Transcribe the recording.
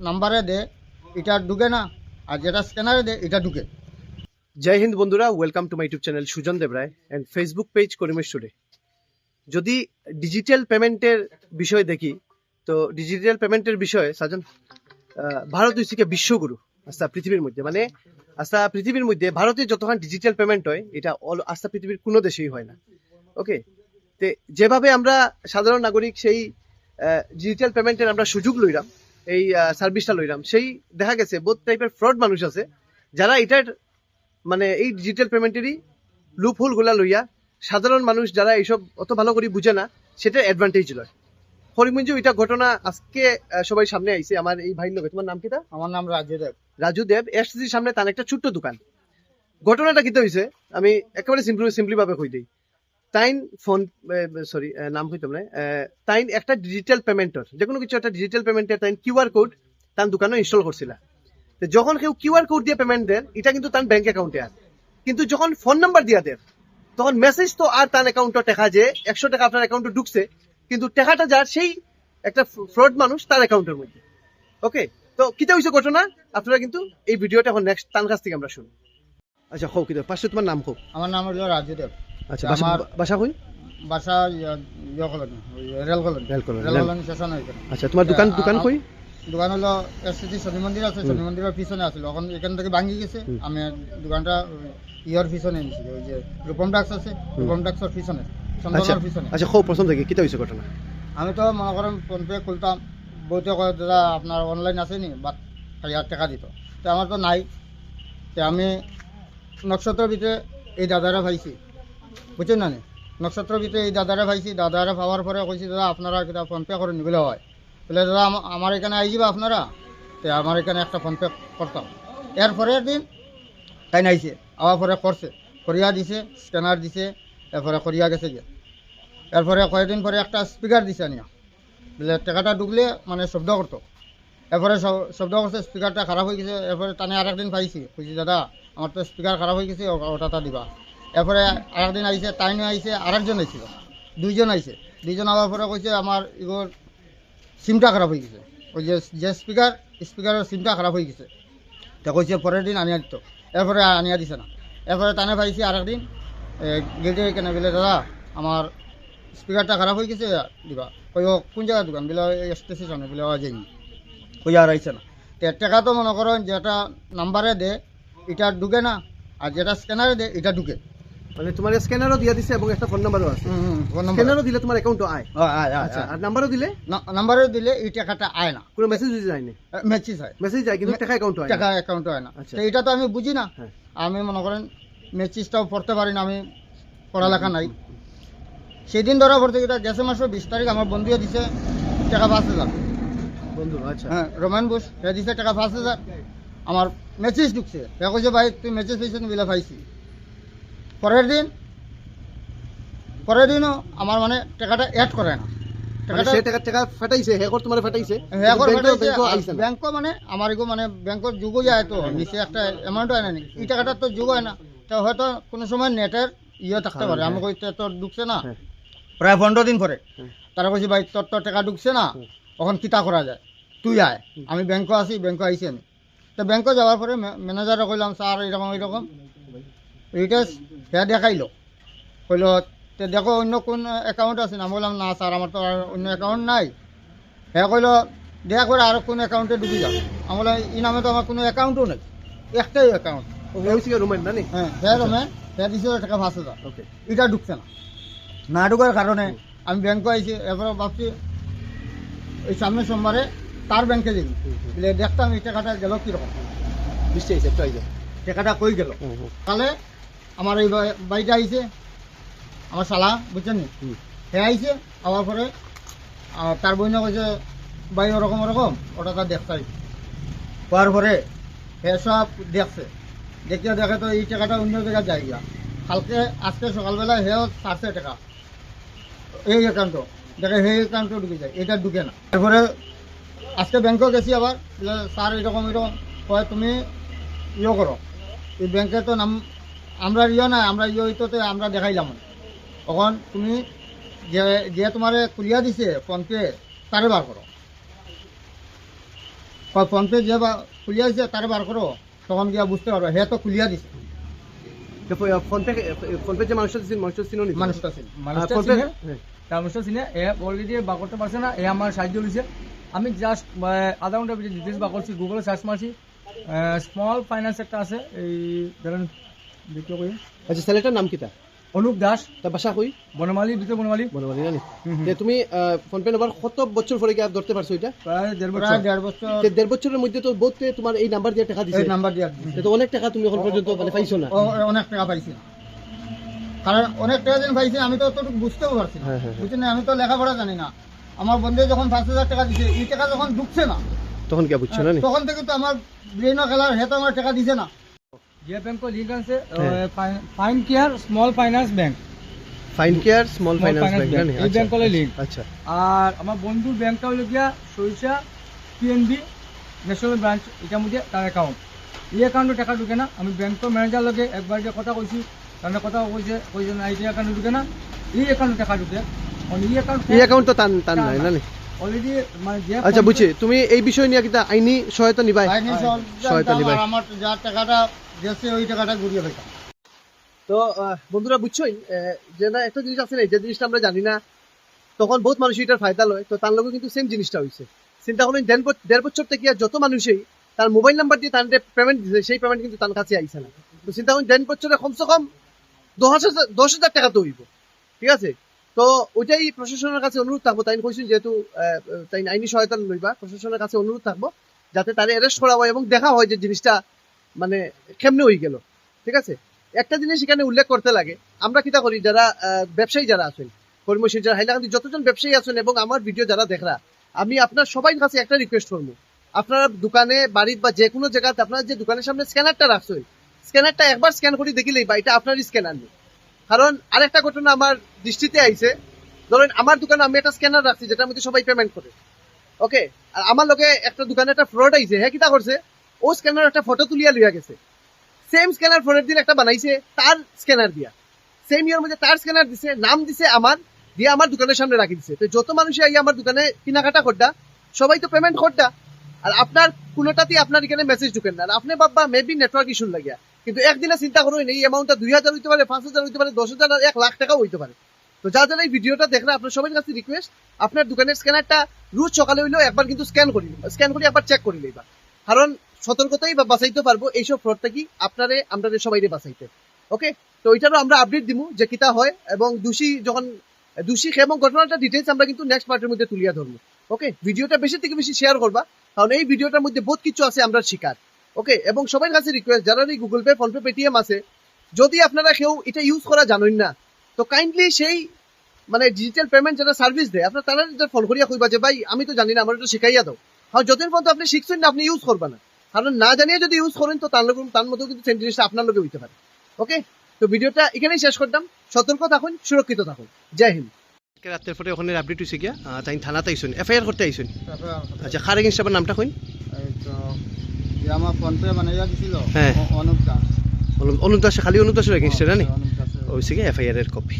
নাম্বারে দে, এটা ঢুকে না। আর যেটা স্ক্যানারে দে, এটা ঢুকে। জয় হিন্দ বন্ধুরা welcome to my YouTube channel Sujan Debroy and Facebook page করিমেশ today যদি ডিজিটাল পেমেন্টের বিষয় দেখি, তো ডিজিটাল পেমেন্টের বিষয়ে, সাজন ভারত হচ্ছে বিশ্বগুরু আস্তা পৃথিবীর মধ্যে। মানে আস্তা পৃথিবীর মধ্যে ভারতে যতক্ষণ ডিজিটাল পেমেন্ট হয়, এটা অল- আস্তা পৃথিবীর কোনো দেশেই হয় না। ওকে তে যেভাবে আমরা সাধারণ নাগরিক সেই ডিজিটাল পেমেন্টের আমরা সুযোগ লইলাম এই সার্ভিসটা লইলাম। সেই দেখা গেছে বোধ টাইপের ফ্রড মানুষ আছে যারা এটার মানে এই ডিজিটাল পেমেন্টেরই লুপ হোলগুলা লইয়া সাধারণ মানুষ যারা এইসব অত ভালো করে বুঝে না সেটার অ্যাডভান্টেজ লয়। হরিমঞ্জু এটা ঘটনা আজকে সবাই সামনে আইছে। আমার এই ভাই লোক তোমার নাম কি তা? আমার নাম রাজু দেব। রাজু দেব এসসির সামনে তার একটা ছোট্ট দোকান। ঘটনাটা কিতে হয়েছে আমি একেবারে সিম্পলি সিম্পলি ভাবে কই দিই। তাইন ফোন সরি নাম কইতাম না তাইন একটা ডিজিটাল পেমেন্টর যে কোনো কিছু একটা ডিজিটাল পেমেন্টের তাইন কিউআর কোড তার দোকানে ইনস্টল করছিল। তো যখন কেউ কিউআর কোড দিয়ে পেমেন্ট দেন, এটা কিন্তু তার ব্যাংক অ্যাকাউন্টে আর কিন্তু যখন ফোন নাম্বার দিয়া দেন, তখন মেসেজ তো আর তার অ্যাকাউন্টে টাকা যে একশো টাকা আপনার অ্যাকাউন্টে ঢুকছে, কিন্তু টাকাটা যার সেই একটা ফ্রড মানুষ তার অ্যাকাউন্টের মধ্যে। ওকে তো কিতা হয়েছে ঘটনা? আপনারা কিন্তু এই ভিডিওটা এখন নেক্সট তার কাছ থেকে আমরা শুনি আচ্ছা হোক কিন্তু পাশে তোমার নাম হোক আমার নাম হলো রাজু দেব। আচ্ছা আমার- বাসা- বাসা কই? বাসা ইয়া- ইয়া colony rail colony. Rail colony, rail rail. Colony station ওইখানে। আচ্ছা তোমার দোকান দোকান কই? দোকান হলো এসসিটি শনি মন্দির আছে শনি মন্দিরের পিছনে আছিল। এখন এখান থেকে ভাঙি গেছে আমি দোকানটা পিছনে নিছি ওই যে রূপম ডাক্স আছে রূপম ডাক্সের পিছনে আচ্ছা চন্দনের পিছনে। আচ্ছা ঘটনা? আমি তো মনে করেন ফোনপে খুলতাম বইতে কয় দাদা আপনার অনলাইন আছে নি? বা হাজার টাকা দিত। তো আমার তো নাই। তো আমি নক্ষত্রের ভিতরে এই দাদারা পাইছি বুঝছেন না নি? নক্ষত্রের ভিতরে এই দাদারা পাইছি দাদারা পাওয়ার পরে কইছি দাদা আপনারা কিতা ফোনপে করে নিবলে হয়। বলে, দাদা আমার এখানে আই যাবা আপনারা তো আমার এখানে একটা ফোনপে করতাম এর পরের দিন তাই নাইছে আবার পরে করছে করিয়া দিছে স্ক্যানার দিছে এরপরে করিয়া গেছে গিয়ে। এরপরে কয়েকদিন পরে একটা স্পিকার দিছে আনিয়া। বলে, টাকাটা ঢুকলে মানে শব্দ করতো এরপরে শব্দ করছে স্পিকারটা খারাপ হয়ে গেছে এরপরে টানে আরেকদিন পাইছি কইছি দাদা আমার তো স্পিকার খারাপ হয়ে গেছে ওটাটা দিবা। এরপরে আরেকদিন আইছে, তাইনও আইছে, আরেকজন আইছিল। দুইজন আইছে। দুইজন আবার পরে কইছে, আমার ইগোর সিমটা খারাপ হয়ে গেছে। ওই যে যে স্পিকার, স্পিকারের সিমটা খারাপ হয়ে গেছে। তা কইছে, পরের দিন আনিয়া দিত। এরপরে আনিয়া দিছে না। এরপরে টানে পাইছি আরেকদিন গেটে কেনে বলে, দাদা, আমার স্পিকারটা খারাপ হয়ে গেছে, দিবা। কই কোন জায়গার দোকান? বলে স্টেশনে। বলে, ও, যাইনি। কই, আর আইছে না। টাকা তো মনে করেন যেটা নাম্বারে দে, এটা ঢুকে না, আর যেটা স্ক্যানারে দে, এটা ঢুকে। মানে তোমার স্ক্যানারও দিয়া দিছে এবং একটা ফোন নাম্বারও আছে। Phone number. স্ক্যানারও দিলে তোমার অ্যাকাউন্টও আয়। আয়, আয়, আচ্ছা আর নাম্বারও দিলে? না- দিলে এই টাকাটা আয় না। কোনো মেসেজ যায়নি মেচিস হয়। মেসেজ যায় কিন্তু টাকা অ্যাকাউন্টও আয় টাকা না। অ্যাকাউন্টে হয় না। আচ্ছা। তো এটা তো আমি বুঝি না। হ্যাঁ। আমি মনে করেন মেচিসটাও পড়তে পারি না আমি পড়ালেখা নাই। সেদিন ধরা পড়তে গিয়ে গেছে মাসের বিশ তারিখ আমার বন্ধুয়ে দিছে টাকা পাঁচ হাজার। বন্ধু আচ্ছা। হ্যাঁ রোমান বুস সে দিছে টাকা পাঁচ হাজার। আমার মেসেজ ঢুকছে। সে কইছে ভাই তুই মেসেজ পাইছিস বিলে পাইছি। পরের দিন পরের দিনও আমার মানে টাকাটা অ্যাড করে না। মানে টাকাটা সে টাকা টাকা ফাটাইছে হেকর তোমার ফাটাইছে হ্যাঁ, এখন ব্যাংকও পাঠাইছে, ব্যাংকও আর আইছে না। ব্যাংকও মানে আমার এগো মানে ব্যাংকর যুগ যায় তো নিচে একটা অ্যামাউন্ট হয় না। এই টাকাটা তো যুগ হয় না। তো হয়তো কোনো সময় নেটের ইয়ে থাকতে পারে। আমি কই তো ঢুকছে না। হ্যাঁ। প্রায় পনেরো দিন পরে। হ্যাঁ। তারা কইছে ভাই তোর তো টাকা ঢুকছে না। তখন কিতা করা যায়? তুই আয়। আমি ব্যাংকে আসি ব্যাংকে আইছি আমি। তো ব্যাংকে যাওয়ার পরে ম্যানেজারে কইলাম স্যার এরকম এরকম এইটা সে দেখাইলো। কইলো তে দেখো অন্য কোন অ্যাকাউন্ট আছে না? বললাম না স্যার আমার তো আর অন্য অ্যাকাউন্ট নাই। হ্যাঁ কইলো দেখা করে আর কোন অ্যাকাউন্টে ঢুকে যাও। আমি বললাম এই নামে তো আমার কোনো অ্যাকাউন্টও নেই। একটাই অ্যাকাউন্ট রুমেন না হ্যাঁ হ্যাঁ রমে হ্যাঁ দিছিল টাকা পাঁচ হাজার। ওকে এটা ঢুকছে না। না ঢুকার কারণে আমি ব্যাংকে আইছি এরপরে ভাবছি এই সামনের সোমবারে তার ব্যাংকে যাবি। দেখতাম এই টাকাটা গেল কীরকম? আইছে টাকাটা কই গেল? তাহলে আমার এই বাড়িটা আইছে। আমার শালা বুঝছেন। হে আইছে আবার পরে আর তার বইনে কইছে ভাই ওরকম ওরকম ওটা তার দেখতে আইছে হওয়ার পরে হে সব দেখছে। দেখিয়া দেখে তো এই টাকাটা অন্য জায়গায় যায় গিয়া। কালকে আজকে সকালবেলা হেও ছাড়ছে টাকা। এই অ্যাকাউন্ট দেখে সেই অ্যাকাউন্টে ঢুকে যায়। এটা ঢুকে না। তারপরে আজকে ব্যাংকেও গেছি আবার। স্যার এরকম এরকম কয় তুমি ইয়ে করো। এই ব্যাংকে তো নাম আমরা ইয়ে না আমরা ইয়ে হইতে আমরা দেখাইলাম। তখন তুমি যে যে তোমারে খুলিয়া দিছে ফোনপে তারে বার করো। ফোনপে যে বা খুলিয়া দিছে তারে বার করো। তখন গিয়া বুঝতে পারব হে তো খুলিয়া দিছে। ফোনপে ফোনপে যে মানুষটা দিচ্ছেন মানুষটা চিনো মানুষটা ছিল মানুষটা ফোনপে মানুষটা চিনে এ অলরেডি বা করতে পারছে না এ আমার সাহায্য দিয়েছে আমি জাস্ট আধা ভিতরে ডিটেলস বা করছি গুগলে সার্চ মারছি। স্মল ফাইন্যান্স একটা আছে এই ধরেন কই আচ্ছা ছেলেটার নাম কিতা অনুপ দাস। তার বাসা কই বনমালী ভিতরে বনমালী। বনবাড়ি জানি। যে তুমি ফোনপে নাম্বার কত বছর পরে কি ধরতে পারছ এটা প্রায় দেড় বছর প্রায় দেড় বছর যে দেড় বছরের মধ্যে তো বহুত তোমার এই নাম্বার দিয়ে টাকা দিছে। এই নাম্বার দিয়ে। তো অনেক টাকা তুমি এখন পর্যন্ত মানে পাইছো না? অনেক টাকা পাইছি। কারণ অনেক টাকা যেন পাইছি আমি তো অতটুকু বুঝতেও পারছি না। হ্যাঁ, হ্যাঁ, হ্যাঁ। বুঝছি আমি তো লেখাপড়া জানি না। আমার বন্ধু যখন পাঁচ হাজার টাকা দিছে এই টাকা যখন ঢুকছে না তখন কি বুঝছ না তখন থেকে তো আমার ব্রেনও খেলার হেতে আমার টাকা দিছে না। যে ব্যাংক লিঙ্ক আছে হ্যাঁ। Fincare small finance bank Fincare small finance bank জানি এই ব্যাংক হলো link। আচ্ছা আর আমার বন্ধুর ব্যাংকটা হলো গিয়া সরিষা পিএনবি ন্যাশনাল ব্রাঞ্চ এটার মধ্যে তার অ্যাকাউন্ট এই অ্যাকাউন্টে টাকা ঢুকে না আমি ব্যাংকের ম্যানেজার লগে একবার যে কথা কইছি তার কথা কইছে কইছে না এই অ্যাকাউন্টে ঢুকে না এই অ্যাকাউন্টে টাকা ঢুকে এই অ্যাকাউন্ট এই অ্যাকাউন্ট তো টান টান নাই না নি? অলরেডি মানে যে আচ্ছা বুঝছি। তুমি এই বিষয় নিয়ে কিতা আইনি সহায়তা নিবাই। আইনি সহায়তা নিবাই। আমার যার টাকাটা গেছে ওই টাকাটা ঘুরিয়ে তো বন্ধুরা বুঝছোই? যে না একটা জিনিস আছে না যে জিনিসটা আমরা জানি না তখন বহুত মানুষ এটার ফায়দা লয়। তো তার লগে কিন্তু সেম জিনিসটা হয়েছে চিন্তা করলেন দেড় বছ- দেড় বছর থেকে আর যত মানুষই তার মোবাইল নাম্বার দিয়ে তার পেমেন্ট দিছে সেই পেমেন্ট কিন্তু তার কাছে আইছে না। তো চিন্তা করেন দেড় বছরে কমসে কম দশ হাজার দশ হাজার টাকা তো হইব। ঠিক আছে? তো ওইটাই প্রশাসনের কাছে অনুরোধ থাকব। তাই কইছেন যেহেতু তাই আইনি সহায়তা লইবা, প্রশাসনের কাছে অনুরোধ থাকব যাতে তারে অ্যারেস্ট করা হয় এবং দেখা হয় যে জিনিসটা মানে কেমনে হয়ে গেল। ঠিক আছে? একটা জিনিস এখানে উল্লেখ করতে লাগে। আমরা কিতা করি, যারা ব্যবসায়ী যারা আছেন, কর্মশীল যারা, হাইলাকান্দি যতজন ব্যবসায়ী আছেন এবং আমার ভিডিও যারা দেখরা, আমি আপনার সবাই কাছে একটা রিকোয়েস্ট করব। আপনারা দোকানে, বাড়ির বা যে কোনো জায়গাতে আপনার যে দোকানের সামনে স্ক্যানারটা রাখছেন স্ক্যানারটা একবার স্ক্যান করে দেখিলেই বা এটা আপনারই স্ক্যানার নেই। কারণ আরেকটা ঘটনা আমার দৃষ্টিতে আইছে। ধরেন আমার দোকানে আমি একটা স্ক্যানার রাখছি, যেটার মধ্যে সবাই পেমেন্ট করে। ওকে আর আমার লগে একটা দোকানে একটা ফ্রড আইছে হ্যাঁ কিতা করছে? ও স্ক্যানার একটা ফটো তুলিয়া লইয়া গেছে। সেম স্ক্যানার ফোনের দিন একটা বানাইছে তার স্ক্যানার দিয়া। সেম ইয়ার মধ্যে তার স্ক্যানার দিছে, নাম দিছে আমার, দিয়ে আমার দোকানের সামনে রাখি দিছে। তো যত মানুষই আই আমার দোকানে কেনাকাটা করডা সবাই তো পেমেন্ট করডা আর আপনার কোনোটাতেই আপনার এখানে মেসেজ ঢুকেন না। আর আপনি বাবা মেবি নেটওয়ার্ক ইস্যু লাগিয়া। কিন্তু একদিনে চিন্তা করুন এই অ্যামাউন্টটা দুই হাজার হইতে পারে, পাঁচ হাজার হইতে পারে, দশ হাজার এক লাখ টাকাও হইতে পারে। তো যা যারা এই ভিডিওটা দেখলে আপনার সবার কাছে রিকোয়েস্ট আপনার দোকানের স্ক্যানারটা রোজ সকালে হইলেও একবার কিন্তু স্ক্যান করি স্ক্যান করে, একবার চেক করি লইবা কারণ সতর্কতাই বা বাঁচাইতে পারব, এইসব ফ্রড থেকে আপনারে, আমরা সবাই বাঁচাইতে। ওকে? তো ওইটারও আমরা আপডেট দিমু যে কিতা হয়, এবং দোষী যখন, দোষী এবং ঘটনাটা ডিটেলস আমরা কিন্তু নেক্সট পার্টের মধ্যে তুলিয়া ধরবো। ওকে? ভিডিওটা বেশি থেকে বেশি শেয়ার করবা, কারণ এই ভিডিওটার মধ্যে বহুত কিছু আছে, আমরা শিকার। ওকে এবং সবার কাছে রিকোয়েস্ট যারা এই গুগল পে ফোনপে পেটিএম আছে যদি আপনারা কেউ এটা ইউজ করা জানেন না তো কাইন্ডলি সেই মানে ডিজিটাল পেমেন্ট যারা সার্ভিস দেয় আপনার তারা এটা ফোন করিয়া কইবা যে ভাই আমি তো জানি না আমার এটা শিখাইয়া দাও। হ্যাঁ যতদিন পর্যন্ত আপনি শিখছেন না আপনি ইউজ করবা না। কারণ না জানিয়ে যদি ইউজ করেন তো তার লোক তার মধ্যেও কিন্তু সেম জিনিসটা আপনার লোকে হইতে পারে। ওকে তো ভিডিওটা এখানেই শেষ করতাম সতর্ক থাকুন সুরক্ষিত থাকুন। জয় হিন্দ। রাতের পরে ওখানে আপডেট হয়েছে গিয়া তাই থানাতে আইসুন এফআইআর করতে আইসুন। আচ্ছা খার এগেনস্ট আপনার নামটা কইন। যে আমার ফোনপে বানাইয়া দিছিল। হ্যাঁ। অনুপ দাস। অনুদাস খালি অনুদাসের এগেনস্টে না নি অনুপ দাসের। হয়েছে গিয়ে এফআইআর এর কপি